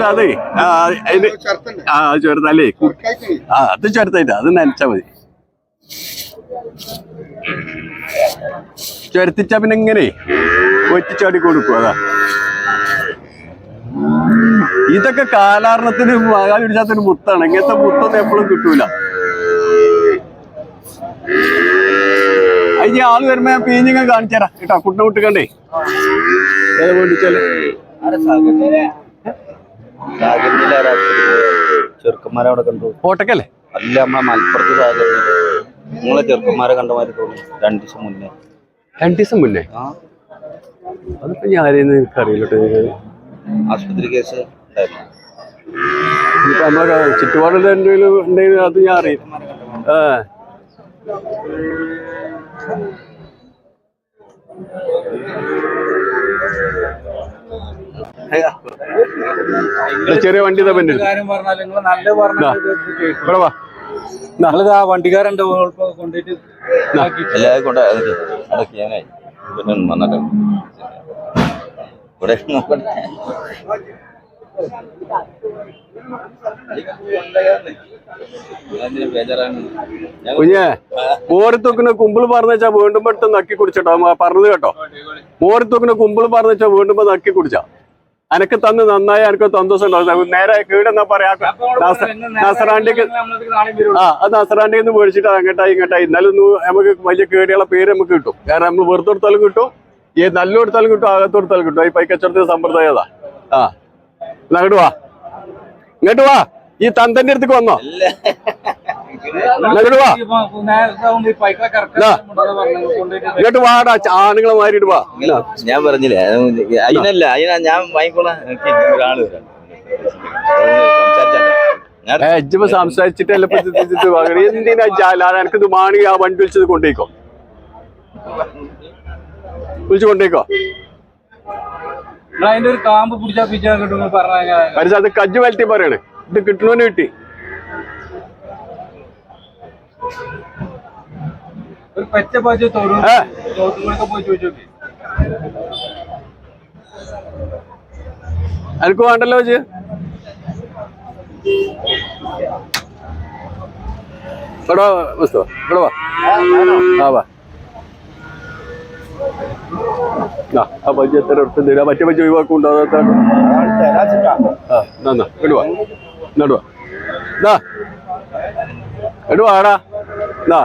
അല്ല അതെ. ആ, അതിന് ആ അത് ചെറുതല്ലേ? ആ അത് ചെറുതായിട്ട് അത് നനച്ചാ മതി. ചെറുത്തിച്ച പിന്നെ ഇങ്ങനെ ഒറ്റിച്ചാടി കൊടുക്കും അതാ. ഇതൊക്കെ കാലാരണത്തിന് മകാൻ പിടിച്ചാത്തൊരു മുത്താണ്. ഇങ്ങനത്തെ മുത്തൊന്നും എപ്പോഴും കിട്ടൂല. അതിന് ആൾ വരുമ്പോ ഞാൻ പീഞ്ഞിങ്ങനെ കാണിച്ചേരാ. കേട്ടോ കുട്ട വിട്ടുകണ്ടേ. ഏത് വേണ്ടിച്ചാൽ? ചെറുക്കന്മാരവിടെ കണ്ടു. കോട്ടക്കല്ലേ? അല്ല നമ്മളെ മലപ്പുറത്ത് സാഹചര്യം നിങ്ങളെ ചെറുക്കന്മാരെ കണ്ട മാതിരി തോന്നി. രണ്ടു ദിവസം മുന്നേ. രണ്ടു ദിവസം മുന്നേ? അതിപ്പോ ആരെയെന്ന് എനിക്കറിയില്ലട്ടോ ആശുപത്രി കേസ് ഇപ്പൊ ചുറ്റുപാടുള്ള എന്തെങ്കിലും ഉണ്ടെങ്കിൽ അത് ഞാൻ അറിയും. ഇത് ചെറിയ വണ്ടി നല്ലത് ആ വണ്ടിക്കാരന്റെ കൊണ്ടുപോയിട്ട് എല്ലാവരും കൊണ്ട് വന്നിട്ട് ഇവിടെ നോക്കട്ടെ. കുഞ്ഞേ മോരത്തൊക്കിന് കുമ്പിൾ പറഞ്ഞാ വെച്ചാ വീണ്ടും പെട്ടെന്ന് നക്കി കുടിച്ചോ പറഞ്ഞത് കേട്ടോ. മോരത്തൊക്കിന് കുമ്പിൾ പറഞ്ഞാ വെച്ചാ വീണ്ടും നക്കി കുടിച്ചാ. അനക്ക് തന്ന് നന്നായി എനിക്ക് സന്തോഷം ഉണ്ടാവും. നേരെ കീടെന്നാ പറയാ? നസറാണ്ടിക്ക് ആ അത് നസറാണ്ടിക്ക് നിന്ന് മേടിച്ചിട്ട് അങ്ങോട്ടായി ഇങ്ങോട്ടായി. എന്നാലും നമുക്ക് വലിയ കേടിയുള്ള പേര് നമുക്ക് കിട്ടും. കാരണം നമ്മൾ വെറുതെ കൊടുത്താലും കിട്ടും. ഈ നല്ല കൊടുത്താലും കിട്ടും അകത്ത് കിട്ടും. ഈ പൈക്കച്ചവടത്തിന് സമ്പ്രദായതാ ആ. എന്നാ അങ്ങോട്ട് വാ. ഇങ്ങോട്ട് വാ. ഈ തന്തന്റെ അടുത്തേക്ക് വന്നോ? ഇങ്ങോട്ട് വാ ഇങ്ങോട്ട് വാടാ ആണുങ്ങളെ മാറിയിട്ട് വാ. ഇല്ല. ഞാൻ പറഞ്ഞില്ലേ അതിനല്ല അതിനാ ഞാൻ വാങ്ങിക്കോളാം ഇജ്ജിപ്പോ സംസാരിച്ചിട്ടല്ല. എന്തിനാ എനിക്ക് മാണി ആ വണ്ടി വിളിച്ചത് കൊണ്ടേക്കോ. വിളിച്ചു കൊണ്ടേക്കോ. അതിന്റെ ഒരു കാമ്പ് പിടിച്ചാ പിടിച്ചാ കിട്ടും പറഞ്ഞാൽ പരിസ അത് കജ്ജ് വലത്തി പറയാണ്. ഇത് കിട്ടണോന്ന് കിട്ടി. എനിക്ക് വേണ്ടല്ലോ വെച്ച് ഇവിടെ വാ, മുസ്തഫ ഇവിടെ വാ. ആ വാ. ആ, ബജ്ജി എത്ര അടുത്ത് തരാം മറ്റേ ബജ്ജി ഒഴിവാക്കുണ്ടോ അതൊക്കെ. ആ എന്നാ ഇടുവാ എന്നാ ഇടുവാടാ എന്നാ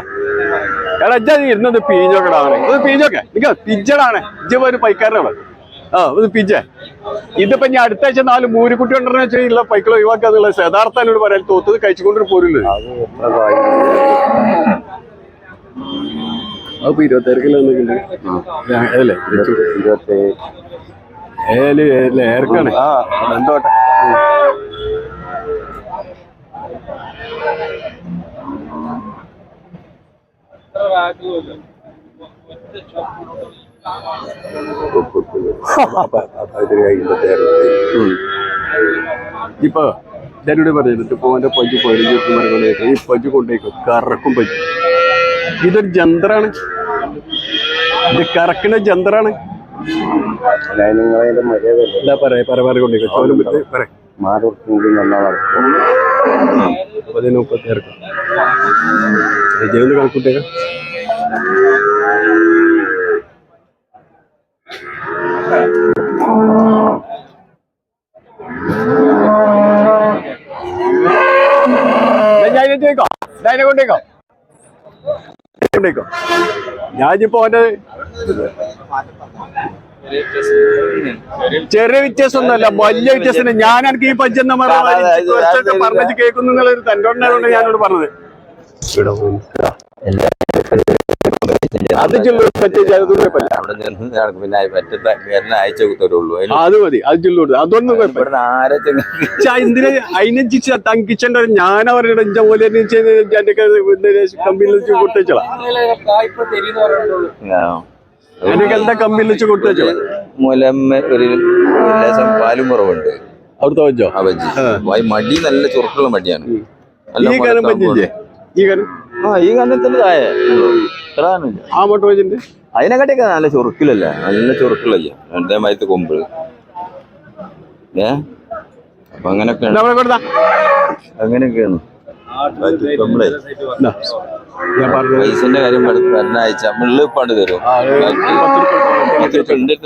എടാ ഇജ്ജ നീ ഇരുന്നത് പീഞ്ഞോക്കടാണ് ഇത് പീഞ്ഞോക്കെ. നിക്ക പിജ്ജടാണ്. ഇജ്ജ ഒരു പൈക്കാരനാണ് ആ ഇത് പിജ്ജ. ഇതിപ്പോ ഞാൻ അടുത്ത ആഴ്ച നാല് മൂരിക്കുട്ടി ഉണ്ടെന്ന് വെച്ചാൽ പൈക്കൾ ഒഴിവാക്കാന്നുള്ള യഥാർത്ഥ എന്നോട് പറയാൻ തോത്തത് കഴിച്ചുകൊണ്ടൊരു പോരില്ല അപ്പൊ ഇരുപത്തേഴ് കിലോ അല്ലേ? ഏൽ ഏർക്കാണ്. എന്തോട്ടെ ഇപ്പൊ ഞാനിവിടെ പറഞ്ഞിട്ട് പോന്റെ പഞ്ച് പതിനഞ്ച് മരങ്ങളേക്ക് ഈ പഞ്ച് കൊണ്ടേക്കും. കറക്കും പഞ്ച് ഇതൊരു ജന്ത്രാണ് ഇത് കറക്കണ ജന്ത്രാണ് എന്താ പറയാ പറ പറ കൊണ്ടേക്കും. ചോലും വിട്ട് പറ പതിന് മുപ്പത്തി ഇറക്കും ജയിലിൽ കണക്കൂട്ടേക്ക കൊണ്ടേക്കോ? കൊണ്ടേക്കോ. ഞാനിപ്പോ അവന്റെ ചെറിയ വ്യത്യാസം. ഒന്നുമല്ല വലിയ വ്യത്യാസം ഞാൻ എനിക്ക് ഈ പഞ്ചെന്ന പറഞ്ഞു കേൾക്കുന്നു ഒരു തന്നോണ്ടായതുകൊണ്ട് ഞാനോട് പറഞ്ഞത്. അത്. പിന്നെ പറ്റത്ത അയച്ചു അത് മതി. അത് അതൊന്നും എന്തിനാ അതിനെ തങ്കിച്ചണ്ട ഞാൻ അവരുടെ ഇഞ്ച പോലെ കമ്പിയിൽ വെച്ച് കമ്പിയിൽ വെച്ച് മുലമ്മ ഒരു ലേശം പാലും കുറവുണ്ട്. അവിടുത്തെ വെച്ചോ? ആ ഈ മടി നല്ല ചുറുക്കുള്ള മടിയാണ്. ഈ കനം പറ്റില്ലേ ഈ ആ ഈ ആ മോട്ട് വെച്ചിട്ട്? അതിനെക്കാട്ടിയൊക്കെ നല്ല ചുറുക്കിലല്ലേ? നല്ല ചുറുക്കിലല്ലേ? രണ്ടേ മയത്ത് കൊമ്പ്. ഏ? അപ്പൊ അങ്ങനെയൊക്കെയാണ്. അങ്ങനെയൊക്കെയാണ് നമ്മളെ. പൈസന്റെ കാര്യം പറഞ്ഞ ആഴ്ച തരും. ആ, രൂപ പത്ത്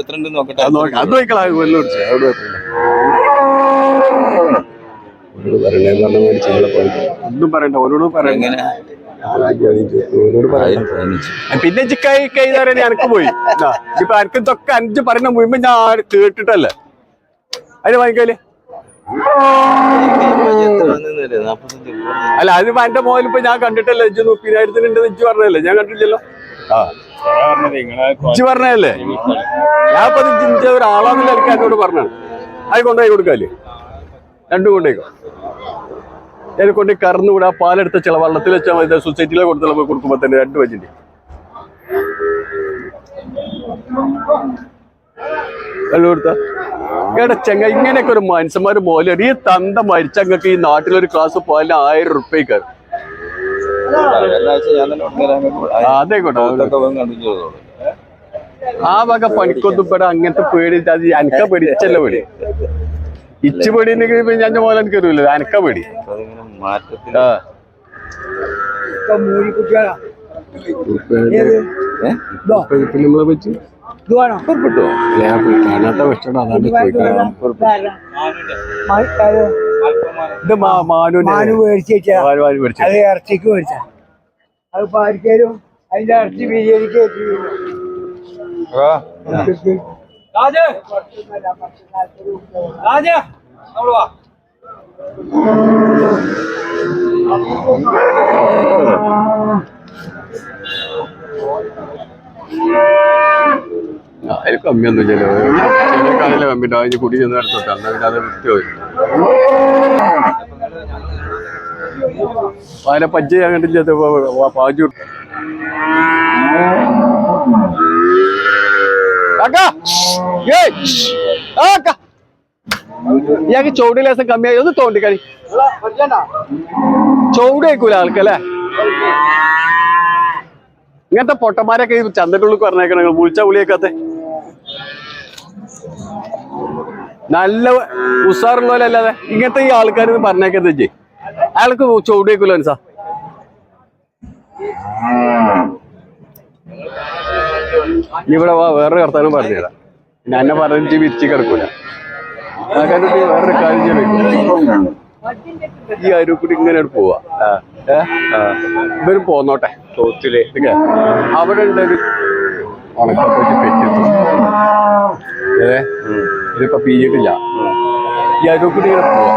എത്ര ഉണ്ട് നോക്കട്ടെ. അത് നോക്കാം. പറഞ്ഞ. ഒന്നും പറയണ്ട. ഓരോട് പിന്നെ ചിക്കായി എനക്ക് പോയി. ഇതാ, ഇപ്പൊ എനിക്ക് ഇതൊക്കെ അഞ്ച് പറയുന്ന മുമ്പ് ഞാൻ കേട്ടിട്ടല്ലേ? അതിന് വാങ്ങിക്കൽ. അല്ല അതിപ്പോ എന്റെ മോയിൽ ഇപ്പൊ ഞാൻ കണ്ടിട്ടല്ലേ ഇജ്ജ് മുപ്പതിനായിരത്തിനുണ്ട് ഇജ്ജ് പറഞ്ഞല്ലേ ഞാൻ കണ്ടിട്ടില്ലല്ലോ. ഇജ്ജ് പറഞ്ഞല്ലേ ഞാൻ ഇപ്പൊ ചിന്തിച്ച ഇജ്ജ് ഒരാളാന്നുള്ള എനിക്ക് എന്നോട് പറഞ്ഞാണ് അത് കൊണ്ടുപോയി കൊടുക്കാല്ലേ രണ്ടും കൊണ്ടേക്കോ. അതിനെ കൊണ്ട് കറന്നുകൂടെ ആ പാലെടുത്ത ചില വള്ളത്തിൽ വെച്ചാൽ മതി സൊസൈറ്റിയിലെ കൊടുത്തുള്ള കൊടുക്കുമ്പോ തന്നെ രണ്ട് വച്ചിട്ട് വെള്ളം കൊടുത്ത എടാ ചെങ്ങ ഇങ്ങനെയൊക്കെ ഒരു മനുഷ്യന്മാര് മോലെ ഈ തന്ത മരിച്ചങ്ങൾക്ക് ഈ നാട്ടിലൊരു ക്ലാസ് പോയാലും ആയിരം റുപ്യക്കാർ അതേക്കോട്ടെ. ആ വക പണിക്കൊന്നും ഇവിടെ അങ്ങനത്തെ പേടി അത് അനക്ക പേടിച്ചല്ല പേടി ഇച്ച് പേടി ഉണ്ടെങ്കിൽ ഞാൻ മോലെ എനിക്ക് അറിയില്ല അനക്ക പേടി. അപ്പൊ പുറപ്പെട്ടോ ഞാൻ പോയി കാണാത്ത വെച്ചോടാ അതാണ് ചോദിക്കാൻ ഇത് മാ- മാനുവിന്റെ മാനു മേടിച്ചാ മാനു മാനു മേടിച്ചു അത് ഇറച്ചിക്ക് മേടിച്ച. അത് പാരിക്കാരും അതിന്റെ ഇറച്ചി ബിരിയാണിക്ക് വാ. അതിൽ കമ്മിയൊന്നും ചില ചില കമ്മിട്ട് അതിന് കുടി ചെന്ന് എടുത്തോട്ടെ അന്ന് പിന്നെ അത് പോയി അതിനെ പജ്ജ ഞാൻ കണ്ടില്ല പാജു ഇയാൾക്ക് ചുവട് ലേസം കമ്മിയായി. ഒന്ന് തോണ്ടിക്കളി ചുവട് കേൾക്കൂല ആൾക്കല്ലേ ഇങ്ങനത്തെ പൊട്ടന്മാരൊക്കെ ചന്തട്ടുള്ളിൽ പറഞ്ഞേക്കണ വിളിച്ച വിളിയേക്കാത്ത നല്ല ഉസാറുള്ളവരല്ലാതെ ഇങ്ങനത്തെ ഈ ആൾക്കാർ പറഞ്ഞേക്കത് ജെ അയാൾക്ക് മനസ്സാ ഇനി ഇവിടെ വാ വേറൊരു കർത്താനും പറഞ്ഞുതരാം. പിന്നെ എന്നെ പറഞ്ഞിട്ട് വിരിച്ച് കിടക്കൂല. വേറൊരു കാര്യം ചെയ്യണം ഈ അരുക്കൂടി ഇങ്ങനെ പോവാ? ഇവരും പോന്നോട്ടെ. തോത്തിൽ. ഇതൊക്കെ അവിടെ ഉണ്ട് ഒരു ഉണക്കപ്പോയിട്ട് പെറ്റെത്തും ഏ? ഇതിപ്പോ പിഴിഞ്ഞിട്ടില്ല ഈ അരുക്കൂടി ഇങ്ങനെ പോവാ.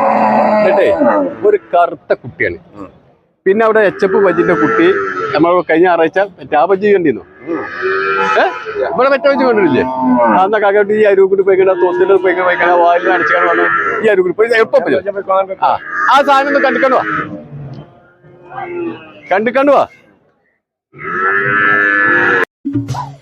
എന്നിട്ടേ ഒരു കറുത്ത കുട്ടിയാണ്. പിന്നെ അവിടെ എച്ചപ്പ് ബജിന്റെ കുട്ടി നമ്മൾ കഴിഞ്ഞ മറ്റേ ആ ബജ്ജി കണ്ടിരുന്നു? ഏ? ഇവിടെ മറ്റേ ബജ്ജി കണ്ടിട്ടില്ലേ? അന്ന കാക്കോട്ട് ഈ അരുക്കുട്ടി പോയിക്കണ തൊന്നിന്റെ പോയിക്കണ പോയിക്കണ വാലിൽ അടിച്ചാൽ വന്നു. ഈ അരുക്കുട്ടി പോയി ആ സാധനം ഒന്ന് കണ്ടിക്കണ്ടുവാ Thank വാ